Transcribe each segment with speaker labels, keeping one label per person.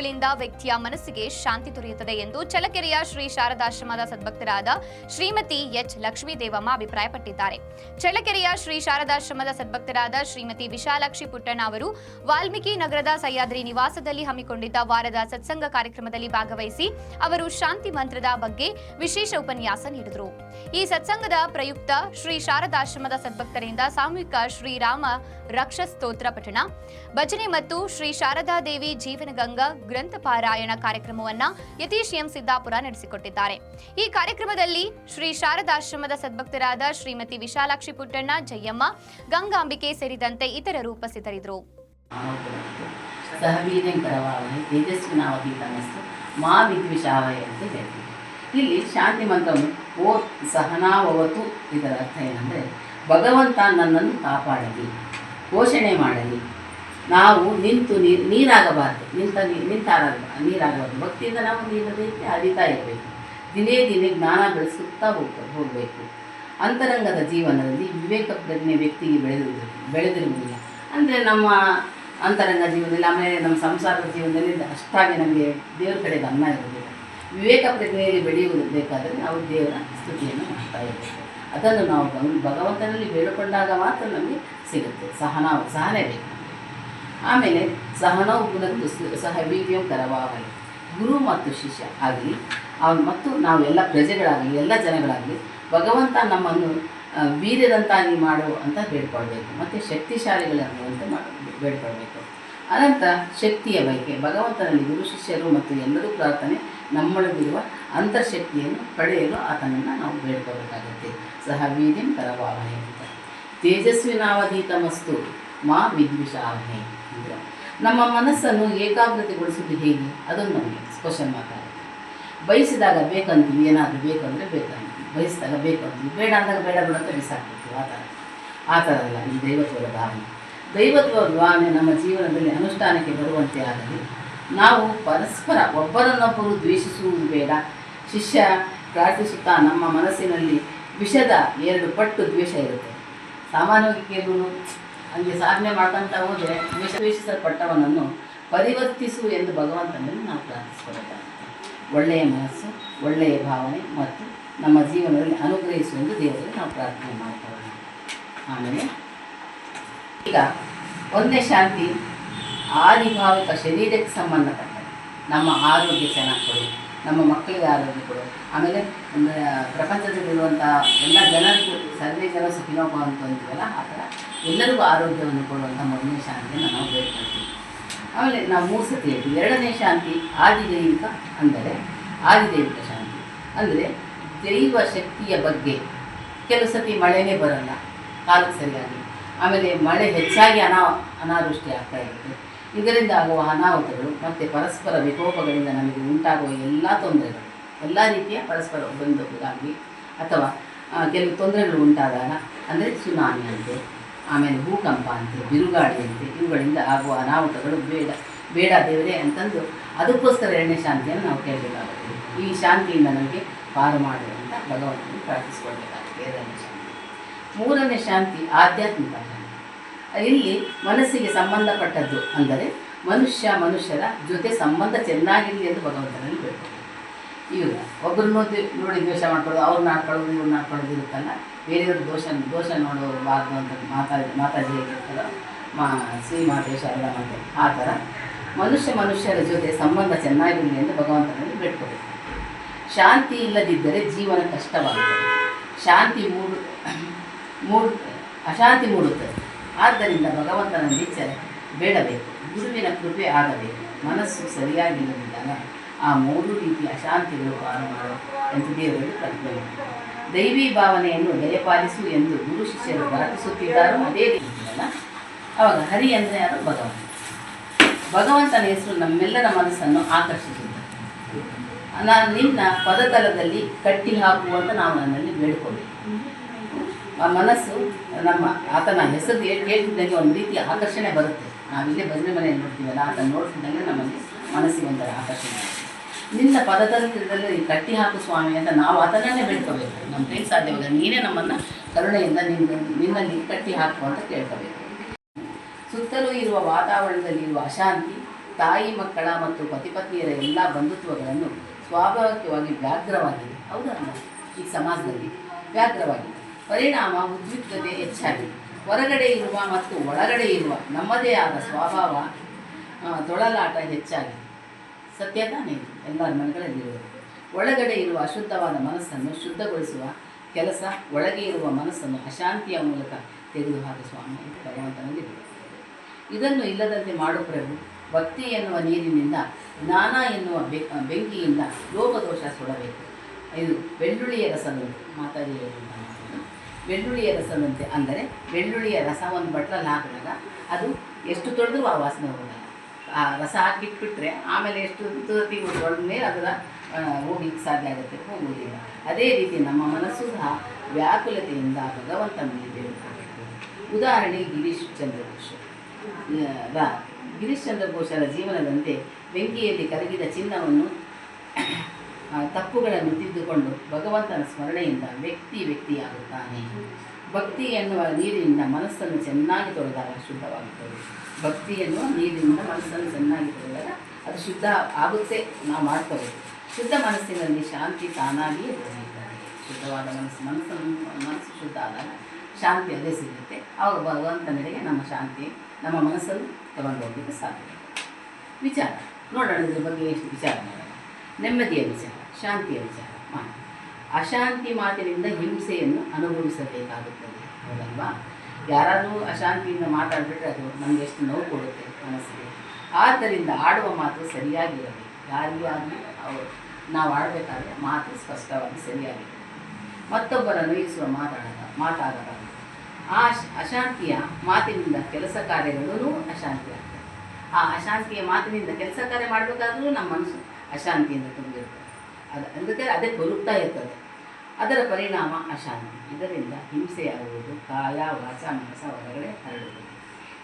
Speaker 1: ಪೂಜೆಗಳಿಂದ ವ್ಯಕ್ತಿಯ ಮನಸ್ಸಿಗೆ ಶಾಂತಿ ದೊರೆಯುತ್ತದೆ ಎಂದು ಚಲಕೆರೆಯ ಶ್ರೀ ಶಾರದಾಶ್ರಮದ ಸದ್ಭಕ್ತರಾದ ಶ್ರೀಮತಿ ಎಚ್. ಲಕ್ಷ್ಮೀದೇವಮ್ಮ ಅಭಿಪ್ರಾಯಪಟ್ಟಿದ್ದಾರೆ. ಚಳ್ಳಕೆರೆಯ ಶ್ರೀ ಶಾರದಾಶ್ರಮದ ಸದ್ಭಕ್ತರಾದ ಶ್ರೀಮತಿ ವಿಶಾಲಾಕ್ಷಿ ಪುಟ್ಟಣ್ಣ ಅವರು ವಾಲ್ಮೀಕಿ ನಗರದ ಸಹ್ಯಾದ್ರಿ ನಿವಾಸದಲ್ಲಿ ಹಮ್ಮಿಕೊಂಡಿದ್ದ ವಾರದ ಸತ್ಸಂಗ ಕಾರ್ಯಕ್ರಮದಲ್ಲಿ ಭಾಗವಹಿಸಿ ಅವರು ಶಾಂತಿ ಮಂತ್ರದ ಬಗ್ಗೆ ವಿಶೇಷ ಉಪನ್ಯಾಸ ನೀಡಿದರು. ಈ ಸತ್ಸಂಗದ ಪ್ರಯುಕ್ತ ಶ್ರೀ ಶಾರದಾಶ್ರಮದ ಸದ್ಭಕ್ತರಿಂದ ಸಾಮೂಹಿಕ ಶ್ರೀರಾಮ ರಕ್ಷ ಸ್ತೋತ್ರ ಪಠಣ, ಭಜನೆ ಮತ್ತು ಶ್ರೀ ಶಾರದಾ ದೇವಿ ಜೀವನಗಂಗಾ ಗ್ರಂಥ ಪಾರಾಯಣ ಕಾರ್ಯಕ್ರಮವನ್ನ ಯತೀಶ್ ಎಂ ಸಿದ್ದಾಪುರ ನಡೆಸಿಕೊಟ್ಟಿದ್ದಾರೆ. ಈ ಕಾರ್ಯಕ್ರಮದಲ್ಲಿ ಶ್ರೀ ಶಾರದಾಶ್ರಮದ ಸದ್ಭಕ್ತರಾದ ಶ್ರೀಮತಿ ವಿಶಾಲಾಕ್ಷಿ ಪುಟ್ಟಣ್ಣ, ಜಯಮ್ಮ, ಗಂಗಾಂಬಿಕೆ ಸೇರಿದಂತೆ ಇತರರು ಉಪಸ್ಥಿತರಿದ್ದರು.
Speaker 2: ಇಲ್ಲಿ ಶಾಂತಿ ಮಂತ್ರವನ್ನು ಓ ಸಹನಾವವತು, ಇದರ ಅರ್ಥ ಏನಂದರೆ, ಭಗವಂತ ನನ್ನನ್ನು ಕಾಪಾಡಲಿ, ಪೋಷಣೆ ಮಾಡಲಿ. ನಾವು ನಿಂತು ನೀರು ನೀರಾಗಬಾರ್ದು, ನಿಂತ ನೀ- ನಿಂತಾಗ ನೀರಾಗಬಾರ್ದು. ಭಕ್ತಿಯಿಂದ ನಾವು ನೀರಬೇಕು ಹರಿತಾ ಇರಬೇಕು. ದಿನೇ ದಿನೇ ಜ್ಞಾನ ಬೆಳೆಸುತ್ತಾ ಹೋಗ ಹೋಗಬೇಕು. ಅಂತರಂಗದ ಜೀವನದಲ್ಲಿ ವಿವೇಕ ಪ್ರಜ್ಞೆ ವ್ಯಕ್ತಿಗೆ ಬೆಳೆದಿರು ಬೆಳೆದಿರುವುದಿಲ್ಲ. ಅಂದರೆ ನಮ್ಮ ಅಂತರಂಗ ಜೀವನದಲ್ಲಿ, ಆಮೇಲೆ ನಮ್ಮ ಸಂಸಾರದ ಜೀವನದಲ್ಲಿ ಅಷ್ಟಾಗಿ ನಮಗೆ ದೇವರ ಕಡೆ ಗಮನ ಇರುವುದಿಲ್ಲ. ವಿವೇಕ ಪ್ರಜ್ಞೆಯಲ್ಲಿ ಬೆಳೆಯುವುದು ಬೇಕಾದರೆ ನಾವು ದೇವರ ಸ್ತುತಿಯನ್ನು ಮಾಡ್ತಾ ಇರಬೇಕು. ಅದನ್ನು ನಾವು ಭಗವಂತನಲ್ಲಿ ಬೇಡಿಕೊಂಡಾಗ ಮಾತ್ರ ನಮಗೆ ಸಿಗುತ್ತೆ. ಸಹನ, ಸಹನೆ ಬೇಕು. ಆಮೇಲೆ ಸಹನೋ ಗುಣದ್ದು ಸಹ ವೀರ್ಯಂ ಕರವಾಗಲಿ. ಗುರು ಮತ್ತು ಶಿಷ್ಯ ಆಗಲಿ ಅವನು ಮತ್ತು ನಾವೆಲ್ಲ ಪ್ರಜೆಗಳಾಗಲಿ, ಎಲ್ಲ ಜನಗಳಾಗಲಿ, ಭಗವಂತ ನಮ್ಮನ್ನು ವೀರ್ಯದಂತಾಗಿ ಮಾಡು ಅಂತ ಬೇಡ್ಕೊಳ್ಬೇಕು. ಮತ್ತು ಶಕ್ತಿಶಾಲಿಗಳನ್ನುವಂತೆ ಮಾಡಿ ಬೇಡ್ಕೊಳ್ಬೇಕು. ಅನಂತರ ಶಕ್ತಿಯ ಬಗ್ಗೆ ಭಗವಂತನಲ್ಲಿ ಗುರು, ಶಿಷ್ಯರು ಮತ್ತು ಎಲ್ಲರೂ ಪ್ರಾರ್ಥನೆ ನಮ್ಮೊಳಗಿರುವ ಅಂತಃಶಕ್ತಿಯನ್ನು ಪಡೆಯಲು ಆತನನ್ನು ನಾವು ಬೇಡ್ಕೋಬೇಕಾಗುತ್ತೆ ಸಹ ವೀರ್ಯಂ ತೇಜಸ್ವಿ ಅಂತ. ತೇಜಸ್ವಿನಾವಧೀತಮಸ್ತು ಮಾ ವಿದ್ವಿಷಾವಹೆ ನಮ್ಮ ಮನಸ್ಸನ್ನು ಏಕಾಗ್ರತೆಗೊಳಿಸುವುದು ಹೇಗೆ? ಅದೊಂದು ನಮಗೆ ಕ್ವಶನ್ ಮಾತಾಡುತ್ತೆ ಬಯಸಿದಾಗ ಬೇಕಂತೀವಿ, ಏನಾದರೂ ಬೇಕಂದರೆ ಬೇಕಂತೀವಿ ಬಯಸಿದಾಗ ಬೇಕಂತೀವಿ, ಬೇಡ ಅಂದಾಗ ಬೇಡ ಬೇಡ ಅಂತ ಬಿಸಾಕ್ಬಿಡ್ತೀವಿ, ಆ ಥರ. ಆ ಥರ ಅಲ್ಲ, ಈ ದೈವತ್ವದ ಭಾವನೆ. ದೈವತ್ವದ ಭಾವನೆ ನಮ್ಮ ಜೀವನದಲ್ಲಿ ಅನುಷ್ಠಾನಕ್ಕೆ ಬರುವಂತೆ ಆಗಲಿ, ನಾವು ಪರಸ್ಪರ ಒಬ್ಬರನ್ನೊಬ್ಬರು ದ್ವೇಷಿಸುವುದು ಬೇಡ. ಶಿಷ್ಯ ಪ್ರಾರ್ಥಿಸುತ್ತಾ ನಮ್ಮ ಮನಸ್ಸಿನಲ್ಲಿ ವಿಷದ ಎರಡು ಪಟ್ಟು ದ್ವೇಷ ಇರುತ್ತೆ. ಸಾಮಾನ್ಯವಾಗಿ ಕೆಲವರು ಹಂಗೆ ಸಾಧನೆ ಮಾಡ್ಕೊಂತ ಹೋದರೆ ವಿಶ್ವೇಶಿಸಲ್ಪಟ್ಟವನನ್ನು ಪರಿವರ್ತಿಸು ಎಂದು ಭಗವಂತನಲ್ಲಿ ನಾವು ಪ್ರಾರ್ಥಿಸಬೇಕಾಗುತ್ತೆ ಒಳ್ಳೆಯ ಮನಸ್ಸು, ಒಳ್ಳೆಯ ಭಾವನೆ ಮತ್ತು ನಮ್ಮ ಜೀವನದಲ್ಲಿ ಅನುಗ್ರಹಿಸು ಎಂದು ದೇವರಿಗೆ ನಾವು ಪ್ರಾರ್ಥನೆ ಮಾಡ್ಕೊಳ್ಳೋಣ ಆಮೇಲೆ ಈಗ ಒಂದೇ ಶಾಂತಿ, ಆದಿಭಾವಿಕ ಶರೀರಕ್ಕೆ ಸಂಬಂಧಪಟ್ಟ ನಮ್ಮ ಆರೋಗ್ಯ ಚೆನ್ನಾಗಿ ಕೊಡು. ನಮ್ಮ ಮಕ್ಕಳಿಗೆ ಆರೋಗ್ಯ ಕೊಡು. ಆಮೇಲೆ ಪ್ರಪಂಚದಲ್ಲಿರುವಂಥ ಎಲ್ಲ ಜನರಿಗೂ, ಸರ್ವೇ ಜನ ಸುಖಿನೋಪ ಅಂತ ಅಂತೀವಲ್ಲ, ಆ ಥರ ಎಲ್ಲರಿಗೂ ಆರೋಗ್ಯವನ್ನು ಕೊಡುವಂಥ ಮೊದಲನೇ ಶಾಂತಿಯನ್ನು ನಾವು ಬೇಡ್ಕೊಳ್ತೀವಿ ಆಮೇಲೆ ನಾವು ಮೂರು ಸತಿ ಹೇಳ್ತೀವಿ. ಎರಡನೇ ಶಾಂತಿ ಆದಿದೈವಿಕ ಅಂದರೆ, ಆದಿದೈವಿಕ ಶಾಂತಿ ಅಂದರೆ ದೈವ ಶಕ್ತಿಯ ಬಗ್ಗೆ. ಕೆಲವು ಸತಿ ಮಳೆನೇ ಬರಲ್ಲ, ಕಾಲಕ್ಕೆ ಸರಿಯಾಗಿ. ಆಮೇಲೆ ಮಳೆ ಹೆಚ್ಚಾಗಿ ಅನಾ, ಅನಾವೃಷ್ಟಿ ಆಗ್ತಾ ಇರುತ್ತೆ. ಇದರಿಂದ ಆಗುವ ಅನಾಹುತಗಳು ಮತ್ತು ಪರಸ್ಪರ ವಿಕೋಪಗಳಿಂದ ನಮಗೆ ಉಂಟಾಗುವ ಎಲ್ಲ ತೊಂದರೆಗಳು, ಎಲ್ಲ ರೀತಿಯ ಪರಸ್ಪರ ಬಂದಾಗಲಿ ಅಥವಾ ಕೆಲವು ತೊಂದರೆಗಳು ಉಂಟಾದಾಗ ಅಂದರೆ ಸುನಾಮಿ ಅಂತೆ, ಆಮೇಲೆ ಭೂಕಂಪ ಅಂತೆ, ಬಿರುಗಾಳಿ ಅಂತೆ, ಇವುಗಳಿಂದ ಆಗುವ ಅನಾಹುತಗಳು ಬೇಡ ಬೇಡ ದೇವರೇ ಅಂತಂದು ಅದಕ್ಕೋಸ್ಕರ ಎರಡನೇ ಶಾಂತಿಯನ್ನು ನಾವು ಕೇಳಬೇಕಾಗುತ್ತೆ ಈ ಶಾಂತಿಯಿಂದ ನಮಗೆ ಪಾರು ಮಾಡುವಂಥ ಭಗವಂತನ ಪ್ರಾರ್ಥಿಸ್ಕೊಳ್ಬೇಕಾಗುತ್ತೆ. ಎರಡನೇ ಶಾಂತಿ. ಮೂರನೇ ಶಾಂತಿ ಆಧ್ಯಾತ್ಮಿಕ ಶಾಂತಿ. ಇಲ್ಲಿ ಮನಸ್ಸಿಗೆ ಸಂಬಂಧಪಟ್ಟದ್ದು ಅಂದರೆ ಮನುಷ್ಯ ಮನುಷ್ಯರ ಜೊತೆ ಸಂಬಂಧ ಚೆನ್ನಾಗಿರಲಿ ಎಂದು ಭಗವಂತನಲ್ಲಿ ಬೇಕು ಇವಾಗ ಒಬ್ಬರನ್ನ ನೋಡಿ ದ್ವೇಷ ಮಾಡ್ಕೊಳ್ಳೋದು, ಅವ್ರನ್ನ ಹಾಕೊಳ್ಳೋದು ಇವ್ರನ್ನ ಹಾಕೊಳ್ಳೋದು ಇರುತ್ತಲ್ಲ? ಬೇರೆಯವ್ರ ದೋಷ ದೋಷ ನೋಡಬಾರ್ದು ಅಂತ ಮಾತಾಡಿ ಮಾತಾಡಿ ಹೇಗಿರ್ತಲ್ಲ ಮಾ ಶ್ರೀ ಮಾತೆ ಎಲ್ಲ ಮಾತೆ ಆ ಥರ ಮನುಷ್ಯ ಮನುಷ್ಯರ ಜೊತೆ ಸಂಬಂಧ ಚೆನ್ನಾಗಿರಲಿ ಎಂದು ಭಗವಂತನಲ್ಲಿ ಬೇಡ್ಕೋಬೇಕು ಶಾಂತಿ ಇಲ್ಲದಿದ್ದರೆ ಜೀವನ ಕಷ್ಟವಾಗುತ್ತದೆ. ಶಾಂತಿ ಮೂಡು ಮೂಡು, ಅಶಾಂತಿ ಮೂಡುತ್ತದೆ. ಆದ್ದರಿಂದ ಭಗವಂತನ ಚ ಬೇಡಬೇಕು. ಗುರುವಿನ ಕೃಪೆ ಆಗಬೇಕು. ಮನಸ್ಸು ಸರಿಯಾಗಿಲ್ಲದಿದ್ದಾಗ ಆ ಮೂರು ರೀತಿಯ ಅಶಾಂತಿಗಳು ಮಾಡು ಎಂದು ದೇವರಲ್ಲಿ ಪ್ರಾರ್ಥನೆ ದೈವಿ ಭಾವನೆಯನ್ನು ದಯಪಾಲಿಸು ಎಂದು ಗುರು ಶಿಷ್ಯರು ಪ್ರಾರ್ಥಿಸುತ್ತಿದ್ದಾರೋ ಅದೇ ರೀತಿಯಲ್ಲ, ಅವಾಗ ಹರಿ ಅಂದರೆ ಯಾರು? ಭಗವಂತ. ಭಗವಂತನ ಹೆಸರು ನಮ್ಮೆಲ್ಲರ ಮನಸ್ಸನ್ನು ಆಕರ್ಷಿಸುತ್ತದೆ. ನಾನು ನಿನ್ನ ಪದತಲದಲ್ಲಿ ಕಟ್ಟಿ ಹಾಕುವಂತ ನಾವು ನನ್ನಲ್ಲಿ ಬೇಡ್ಕೋಬೇಕು. ಆ ಮನಸ್ಸು ನಮ್ಮ ಆತನ ಹೆಸರು ಕೇಳ್- ಕೇಳ್ತಿದ್ದಂಗೆ ಒಂದು ರೀತಿಯ ಆಕರ್ಷಣೆ ಬರುತ್ತೆ. ನಾವಿಲ್ಲೇ ಭಜನೆ ಮನೆಯಲ್ಲಿ ನೋಡ್ತೀವಲ್ಲ, ಆತನ ನೋಡ್ತಿದ್ದಂಗೆ ನಮಗೆ ಮನಸ್ಸಿಗೆ ಒಂಥರ ಆಕರ್ಷಣೆ. ನಿನ್ನ ಪದತಂತ್ರದಲ್ಲಿ ಕಟ್ಟಿ ಹಾಕು ಸ್ವಾಮಿ ಅಂತ ನಾವು ಆತನನ್ನೇ ಬೇಡ್ಕೋಬೇಕು. ನಮ್ಮ ಕೈ ಸಾಧ್ಯವಾಗ ನೀನೇ ನಮ್ಮನ್ನು ಕರುಣೆಯಿಂದ ನಿನ್ನ ನಿನ್ನಲ್ಲಿ ಕಟ್ಟಿ ಹಾಕು ಅಂತ ಕೇಳ್ಕೋಬೇಕು. ಸುತ್ತಲೂ ಇರುವ ವಾತಾವರಣದಲ್ಲಿ ಇರುವ ಅಶಾಂತಿ, ತಾಯಿ, ಮಕ್ಕಳ ಮತ್ತು ಪತಿಪತ್ನಿಯರ ಎಲ್ಲ ಬಂಧುತ್ವಗಳನ್ನು ಸ್ವಾಭಾವಿಕವಾಗಿ ವ್ಯಾಘ್ರವಾಗಿದೆ. ಹೌದಾ ಈ ಸಮಾಜದಲ್ಲಿ ವ್ಯಾಘ್ರವಾಗಿದೆ. ಪರಿಣಾಮ ಉದ್ವಿಗ್ನತೆ ಹೆಚ್ಚಾಗಿದೆ ಹೊರಗಡೆ ಇರುವ ಮತ್ತು ಒಳಗಡೆ ಇರುವ ನಮ್ಮದೇ ಆದ ಸ್ವಭಾವ ತೊಳಲಾಟ ಹೆಚ್ಚಾಗಿದೆ ಸತ್ಯ ತಾನೇ ಎಲ್ಲರ ಮನೆಗಳಲ್ಲಿರುವುದು ಒಳಗಡೆ ಇರುವ ಅಶುದ್ಧವಾದ ಮನಸ್ಸನ್ನು ಶುದ್ಧಗೊಳಿಸುವ ಕೆಲಸ, ಒಳಗೆ ಇರುವ ಮನಸ್ಸನ್ನು ಅಶಾಂತಿಯ ಮೂಲಕ ತೆಗೆದುಹಾಕು ಸ್ವಾಮಿ ಅಂತ ಭಗವಂತನಲ್ಲಿ ಇದನ್ನು ಇಲ್ಲದಂತೆ ಮಾಡು ಪ್ರಭು. ಭಕ್ತಿ ಎನ್ನುವ ನೀರಿನಿಂದ, ಜ್ಞಾನ ಎನ್ನುವ ಬೆಂಕಿಯಿಂದ ಲೋಪದೋಷ ಸುಡಬೇಕು ಇದು ಬೆಳ್ಳುಳ್ಳಿಯ ರಸದಲ್ಲಿ ಮಾತಾಡಿ. ಬೆಳ್ಳುಳ್ಳಿಯ ರಸದಂತೆ ಅಂದರೆ ಬೆಳ್ಳುಳ್ಳಿಯ ರಸ ಒಂದು ಬಟ್ಲಲ್ಲಿ ಹಾಕಿದಾಗ ಅದು ಎಷ್ಟು ತೊಳೆದ್ರೂ ಆ ವಾಸನೆ ಹೋಗಲ್ಲ ಆ ರಸ ಹಾಕಿಟ್ಬಿಟ್ರೆ ಆಮೇಲೆ ಎಷ್ಟು ತುರತಿ ಮೇಲೆ ಅದರ ಹೋಗ್ಲಿಕ್ಕೆ ಸಾಧ್ಯ ಆಗುತ್ತೆ ಹೋಗುವುದಿಲ್ಲ. ಅದೇ ರೀತಿ ನಮ್ಮ ಮನಸ್ಸು ಸಹ ವ್ಯಾಕುಲತೆಯಿಂದ ಮೇಲೆ ಬೇಡಬೇಕು ಉದಾಹರಣೆಗೆ ಗಿರೀಶ್ ಚಂದ್ರ ಘೋಷ್ ಗಿರೀಶ್ ಚಂದ್ರ ಘೋಷರ ಜೀವನದಂತೆ ಬೆಂಕಿಯಲ್ಲಿ ಕರಗಿದ ಚಿನ್ನವನ್ನು ತಪ್ಪುಗಳನ್ನು ತಿದ್ದುಕೊಂಡು ಭಗವಂತನ ಸ್ಮರಣೆಯಿಂದ ವ್ಯಕ್ತಿ ವ್ಯಕ್ತಿಯಾಗುತ್ತಾನೆ. ಭಕ್ತಿ ಎನ್ನುವ ನೀರಿನಿಂದ ಮನಸ್ಸನ್ನು ಚೆನ್ನಾಗಿ ತೊಳೆದಾಗ ಶುದ್ಧವಾಗುತ್ತದೆ. ಭಕ್ತಿ ಎನ್ನುವ ನೀರಿನಿಂದ ಮನಸ್ಸನ್ನು ಚೆನ್ನಾಗಿ ತೊಳೆದಾಗ ಅದು ಶುದ್ಧ ಆಗುತ್ತೆ, ನಾವು ಮಾಡ್ಕೋಬೇಕು. ಶುದ್ಧ ಮನಸ್ಸಿನಲ್ಲಿ ಶಾಂತಿ ತಾನಾಗಿಯೇ ದೊರೆಯುತ್ತದೆ. ಶುದ್ಧವಾದ ಮನಸ್ಸು, ಮನಸ್ಸನ್ನು, ಮನಸ್ಸು ಶುದ್ಧ ಆದಾಗ ಶಾಂತಿ ಅದೇ ಸಿಗುತ್ತೆ. ಅವರು ಭಗವಂತನೆಡೆಗೆ ನಮ್ಮ ಶಾಂತಿ, ನಮ್ಮ ಮನಸ್ಸನ್ನು ತಗೊಂಡು ಹೋಗಲಿಕ್ಕೆ ಸಾಧ್ಯ. ವಿಚಾರ. ನೋಡೋಣ ಇದ್ರ ಬಗ್ಗೆ ಎಷ್ಟು ವಿಚಾರ ಮಾಡೋಣ. ನೆಮ್ಮದಿಯ ವಿಚಾರ. ಶಾಂತಿಯ ವಿಚಾರ ಮಾತು ಅಶಾಂತಿ ಮಾತಿನಿಂದ ಹಿಂಸೆಯನ್ನು ಅನುಭವಿಸಬೇಕಾಗುತ್ತದೆ. ಹೌದಲ್ವಾ? ಯಾರಾದರೂ ಅಶಾಂತಿಯಿಂದ ಮಾತಾಡಿಬಿಟ್ರೆ ಅದು ನಮಗೆ ಎಷ್ಟು ನೋವು ಕೊಡುತ್ತೆ ಮನಸ್ಸಿಗೆ. ಆದ್ದರಿಂದ ಆಡುವ ಮಾತು ಸರಿಯಾಗಿರಬೇಕು ಯಾರಿಗೂ ಆಗಲಿ, ಅವರು ನಾವು ಆಡಬೇಕಾದ್ರೆ ಮಾತು ಸ್ಪಷ್ಟವಾಗಿ ಸರಿಯಾಗಿರಬೇಕು ಮತ್ತೊಬ್ಬರ ನೋಯಿಸುವ ಮಾತಾಡದ, ಮಾತಾಡಬಾರದು. ಆ ಅಶ್- ಅಶಾಂತಿಯ ಮಾತಿನಿಂದ ಕೆಲಸ ಕಾರ್ಯಗಳೂ ಅಶಾಂತಿ ಆಗ್ತದೆ. ಆ ಅಶಾಂತಿಯ ಮಾತಿನಿಂದ ಕೆಲಸ ಕಾರ್ಯ ಮಾಡಬೇಕಾದ್ರೂ ನಮ್ಮ ಮನಸ್ಸು ಅಶಾಂತಿಯಿಂದ ತುಂಬಿರ್ತದೆ ಅದು ಅಂದರೆ ಅದೇ ಬರುತ್ತಾ ಇರ್ತದೆ. ಅದರ ಪರಿಣಾಮ ಅಶಾಂತಿ. ಇದರಿಂದ ಹಿಂಸೆಯಾಗುವುದು ಕಾಯ, ವಾಚ ಮನಸ ಹೊರಗಡೆ ಹರಡುವುದು.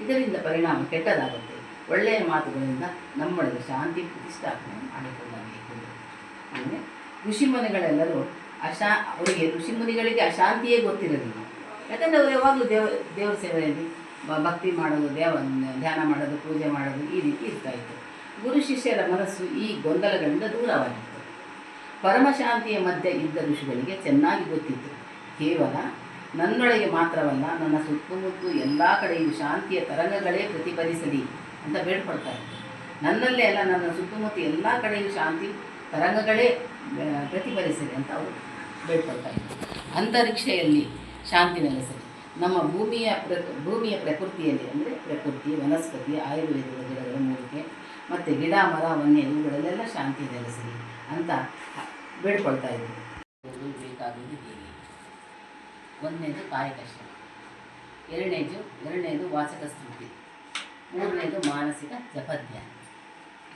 Speaker 2: ಇದರಿಂದ ಪರಿಣಾಮ ಕೆಟ್ಟದಾಗುತ್ತೆ. ಒಳ್ಳೆಯ ಮಾತುಗಳಿಂದ ನಮ್ಮೊಳಗೆ ಶಾಂತಿ ಪ್ರತಿಷ್ಠಾಪನೆ ಮಾಡಿಕೊಳ್ಳಬೇಕು. ಅಂದರೆ ಋಷಿಮುನಿಗಳೆಲ್ಲರೂ ಅಶಾ, ಅವರಿಗೆ ಋಷಿಮುನಿಗಳಿಗೆ ಅಶಾಂತಿಯೇ ಗೊತ್ತಿರಲಿಲ್ಲ. ಯಾಕಂದರೆ ಅವರು ಯಾವಾಗಲೂ ದೇವ, ದೇವರ ಸೇವೆಯಲ್ಲಿ ಭಕ್ತಿ ಮಾಡೋದು ದೇವ ಧ್ಯಾನ ಮಾಡೋದು, ಪೂಜೆ ಮಾಡೋದು ಈ ರೀತಿ ಇರ್ತಾ ಇತ್ತು. ಗುರು ಶಿಷ್ಯರ ಮನಸ್ಸು ಈ ಗೊಂದಲಗಳಿಂದ ದೂರವಾಗಿತ್ತು ಪರಮಶಾಂತಿಯ ಮಧ್ಯೆ ಇದ್ದ ಋಷಿಗಳಿಗೆ ಚೆನ್ನಾಗಿ ಗೊತ್ತಿತ್ತು. ಕೇವಲ ನನ್ನೊಳಗೆ ಮಾತ್ರವಲ್ಲ, ನನ್ನ ಸುತ್ತಮುತ್ತ ಎಲ್ಲ ಕಡೆಯೂ ಶಾಂತಿಯ ತರಂಗಗಳೇ ಪ್ರತಿಫಲಿಸಲಿ ಅಂತ ಬೇಡ್ಕೊಳ್ತಾರೆ ನನ್ನಲ್ಲೇ ಅಲ್ಲ, ನನ್ನ ಸುತ್ತಮುತ್ತ ಎಲ್ಲ ಕಡೆಯೂ ಶಾಂತಿ ತರಂಗಗಳೇ ಪ್ರತಿಫಲಿಸಲಿ ಅಂತ ಅವರು ಬೇಡ್ಕೊಳ್ತಾರೆ ಅಂತರಿಕ್ಷೆಯಲ್ಲಿ ಶಾಂತಿ ನೆಲೆಸಲಿ. ನಮ್ಮ ಭೂಮಿಯ ಪ್ರ, ಭೂಮಿಯ ಪ್ರಕೃತಿಯಲ್ಲಿ ಅಂದರೆ ಪ್ರಕೃತಿ, ವನಸ್ಪತಿ, ಆಯುರ್ವೇದದ ಗಿಡಗಳ ಮೂಲಿಕೆ, ಮತ್ತು ಗಿಡ, ಮರ, ವನ್ಯ ಇವುಗಳಲ್ಲೆಲ್ಲ ಶಾಂತಿ ನೆಲೆಸಲಿ ಅಂತ ಬೇಡ್ಕೊಳ್ತಾ ಇದ್ದೀವಿ ಇದು ಬೇಕಾಗುವುದು ಹೀಗೆ. ಒಂದನೇದು ಕಾಯಕ ಶ್ರಮ. ಎರಡನೇದು ಎರಡನೇದು ವಾಚಕ ಸ್ತುತಿ. ಮೂರನೇದು ಮಾನಸಿಕ ಜಪಧ್ಯಾನ.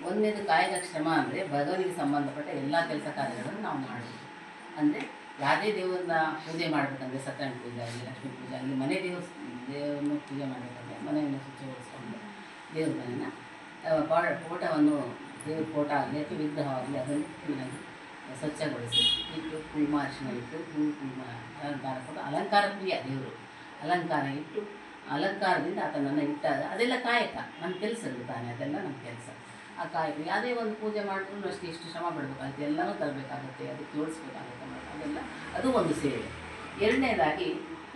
Speaker 2: ಒಂದನೇದು ಕಾಯಕ ಶ್ರಮ ಅಂದರೆ ಭಗವನಿಗೆ ಸಂಬಂಧಪಟ್ಟ ಎಲ್ಲ ಕೆಲಸ ಕಾರ್ಯಗಳನ್ನು ನಾವು ಮಾಡಬೇಕು ಅಂದರೆ ಯಾವುದೇ ದೇವರನ್ನ ಪೂಜೆ ಮಾಡಬೇಕಂದ್ರೆ ಸತ್ಯನಾರಾಯಣ ಪೂಜೆ ಆಗಲಿ, ಲಕ್ಷ್ಮೀ ಪೂಜೆ ಆಗಲಿ, ಮನೆ ದೇವ್ರ, ದೇವರನ್ನು ಪೂಜೆ ಮಾಡಬೇಕಂದ್ರೆ ಮನೆಯನ್ನು ಶುಚಿಗೊಳಿಸ್ಕೊಂಡು ದೇವ್ರ ಮನೆಯನ್ನು ಫೋಟೋವನ್ನು ದೇವ್ರ ಫೋಟೋ ಆಗಲಿ ಅಥವಾ ವಿಗ್ರಹವಾಗಲಿ ಅದನ್ನು ಕ್ಲೀನಾಗಿ ಸ್ವಚ್ಛಗೊಳಿಸಿ. ಇಟ್ಟು ಕುಂಕುಮ ಅರಿಶಿನ ಇಟ್ಟು ಕುಂಕುಮ ಅಲಂಕಾರ ಕೊಟ್ಟು ಅಲಂಕಾರ ಪ್ರಿಯ ದೇವರು. ಅಲಂಕಾರ ಇಟ್ಟು ಅಲಂಕಾರದಿಂದ ಆತನನ್ನು ಇಟ್ಟಾಗ ಅದೆಲ್ಲ ಕಾಯಕ. ನಮ್ಮ ಕೆಲಸ ತಾನೇ, ಅದೆಲ್ಲ ನಮ್ಮ ಕೆಲಸ. ಆ ಕಾಯಕ ಯಾವುದೇ ಒಂದು ಪೂಜೆ ಮಾಡಿದ್ರು ಅಷ್ಟು ಇಷ್ಟು ಶ್ರಮ ಪಡಬೇಕಾಗುತ್ತೆ. ಎಲ್ಲನೂ ತರಬೇಕಾಗುತ್ತೆ, ಅದು ಜೋಡಿಸ್ಬೇಕಾಗುತ್ತೆ ಮತ್ತೆ ಅದೆಲ್ಲ, ಅದು ಒಂದು ಸೇವೆ. ಎರಡನೇದಾಗಿ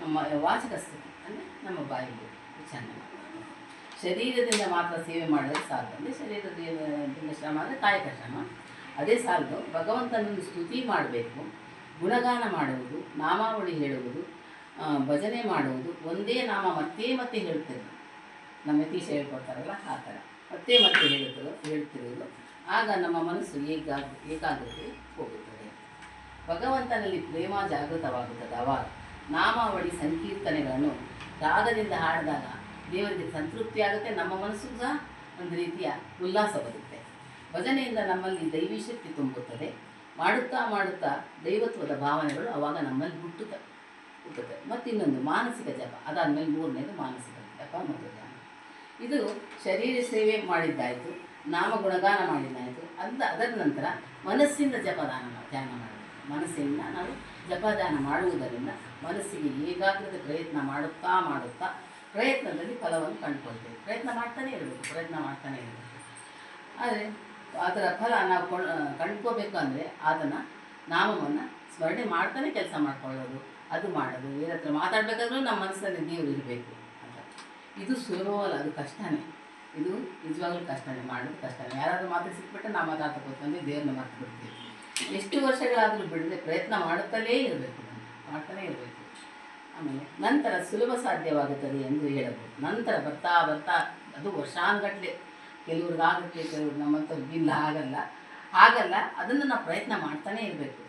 Speaker 2: ನಮ್ಮ ವಾಚಕ ಸ್ಥಿತಿ, ಅಂದರೆ ನಮ್ಮ ಬಾಯಿಗೆ ಚೆನ್ನಾಗಿ ಶರೀರದಿಂದ ಮಾತ್ರ ಸೇವೆ ಮಾಡಿದ್ರೆ ಸಾಕು. ಅಂದರೆ ಶರೀರದಿಂದ ಶ್ರಮ ಅಂದರೆ ಕಾಯಕ ಶ್ರಮ. ಅದೇ ಸಾಲದು. ಭಗವಂತನನ್ನು ಸ್ತುತಿ ಮಾಡಬೇಕು, ಗುಣಗಾನ ಮಾಡುವುದು, ನಾಮಾವಳಿ ಹೇಳುವುದು ಭಜನೆ ಮಾಡುವುದು, ಒಂದೇ ನಾಮ ಮತ್ತೆ ಮತ್ತೆ ಹೇಳ್ತೇವೆ ನಮ್ಮ ಯತೀಶ ಹೇಳ್ಕೊಡ್ತಾರಲ್ಲ, ಆ ಥರ. ಮತ್ತೆ ಮತ್ತೆ ಹೇಳುತ್ತೋ ಹೇಳ್ತಿರುವುದು. ಆಗ ನಮ್ಮ ಮನಸ್ಸು ಏಕಾಗ ಏಕಾಗ್ರತೆ ಹೋಗುತ್ತದೆ. ಭಗವಂತನಲ್ಲಿ ಪ್ರೇಮ ಜಾಗೃತವಾಗುತ್ತದೆ ಅವಾಗ. ನಾಮಾವಳಿ ಸಂಕೀರ್ತನೆಗಳನ್ನು ರಾಗದಿಂದ ಹಾಡಿದಾಗ ದೇವರಿಗೆ ಸಂತೃಪ್ತಿ ಆಗುತ್ತೆ, ನಮ್ಮ ಮನಸ್ಸು ಸಹ ಒಂದು ರೀತಿಯ ಉಲ್ಲಾಸ ಬರುತ್ತೆ. ಭಜನೆಯಿಂದ ನಮ್ಮಲ್ಲಿ ದೈವಿ ಶಕ್ತಿ ತುಂಬುತ್ತದೆ ಮಾಡುತ್ತಾ ಮಾಡುತ್ತಾ ದೈವತ್ವದ ಭಾವನೆಗಳು ಅವಾಗ ನಮ್ಮಲ್ಲಿ ಹುಟ್ಟುತ್ತ, ಹುಟ್ಟುತ್ತೆ. ಮತ್ತಿನ್ನೊಂದು ಮಾನಸಿಕ ಜಪ, ಅದಾದಮೇಲೆ ಮೂರನೇದು ಮಾನಸಿಕ ಜಪ ಮತ್ತು ಇದು ಶರೀರ ಸೇವೆ ಮಾಡಿದ್ದಾಯಿತು ನಾಮ ಗುಣಗಾನ ಮಾಡಿದ್ದಾಯಿತು. ಅಂತ ಅದರ ನಂತರ ಮನಸ್ಸಿಂದ ಜಪದಾನ ಧ್ಯಾನ ಮಾಡಬೇಕು ಮನಸ್ಸಿಂದ ನಾವು ಜಪದಾನ ಮಾಡುವುದರಿಂದ ಮನಸ್ಸಿಗೆ ಏಕಾಗ್ರತೆ ಪ್ರಯತ್ನ ಮಾಡುತ್ತಾ ಮಾಡುತ್ತಾ ಪ್ರಯತ್ನದಲ್ಲಿ ಫಲವನ್ನು ಕಂಡುಕೊಳ್ತೇವೆ. ಪ್ರಯತ್ನ ಮಾಡ್ತಾನೆ ಇರಬೇಕು, ಪ್ರಯತ್ನ ಮಾಡ್ತಾನೆ ಇರಬೇಕು. ಆದರೆ ಅದರ ಫಲ ನಾವು ಕೊಂಡ್ ಕಂಡ್ಕೋಬೇಕು ಅಂದರೆ ಅದನ್ನು ನಾಮವನ್ನು ಸ್ಮರಣೆ ಮಾಡ್ತಾನೆ ಕೆಲಸ ಮಾಡ್ಕೊಳ್ಳೋದು, ಅದು ಮಾಡೋದು. ಏನತ್ರ ಹತ್ರ ಮಾತಾಡಬೇಕಾದ್ರೂ ನಮ್ಮ ಮನಸ್ಸಲ್ಲಿ ದೇವರು ಇರಬೇಕು ಅಂತ. ಇದು ಸುಲಭವಲ್ಲ, ಅದು ಕಷ್ಟನೇ. ಇದು ನಿಜವಾಗ್ಲೂ ಕಷ್ಟನೇ, ಮಾಡೋದು ಕಷ್ಟನೇ. ಯಾರಾದರೂ ಮಾತ್ರ ಸಿಕ್ಬಿಟ್ಟು ನಾವು ಮಾತಾಡ್ತಾ ಕೂತ್ಕೊಂಡು ದೇವ್ರನ್ನ ಮರ್ತು ಬಿಡ್ತೀವಿ. ಎಷ್ಟು ವರ್ಷಗಳಾದರೂ ಬಿಡದೆ ಪ್ರಯತ್ನ ಮಾಡುತ್ತಲೇ ಇರಬೇಕು ಮಾಡ್ತಾನೇ ಇರಬೇಕು. ಆಮೇಲೆ ನಂತರ ಸುಲಭ ಸಾಧ್ಯವಾಗುತ್ತದೆ ಎಂದು ಹೇಳಬಹುದು. ನಂತರ ಬರ್ತಾ ಬರ್ತಾ ಅದು ವರ್ಷಾನುಗಟ್ಟಲೆ ಕೆಲವ್ರಿಗಾಗುತ್ತೆ ಕೆಲವ್ರು ನಮ್ಮಂತ ಇಲ್ಲ ಆಗಲ್ಲ ಆಗಲ್ಲ ಅದನ್ನು ನಾವು ಪ್ರಯತ್ನ ಮಾಡ್ತಾನೇ ಇರಬೇಕು.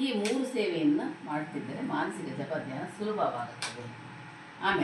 Speaker 2: ಈ ಮೂರು ಸೇವೆಯನ್ನು ಮಾಡ್ತಿದ್ದರೆ ಮಾನಸಿಕ ಜಪ ಸುಲಭವಾಗುತ್ತದೆ.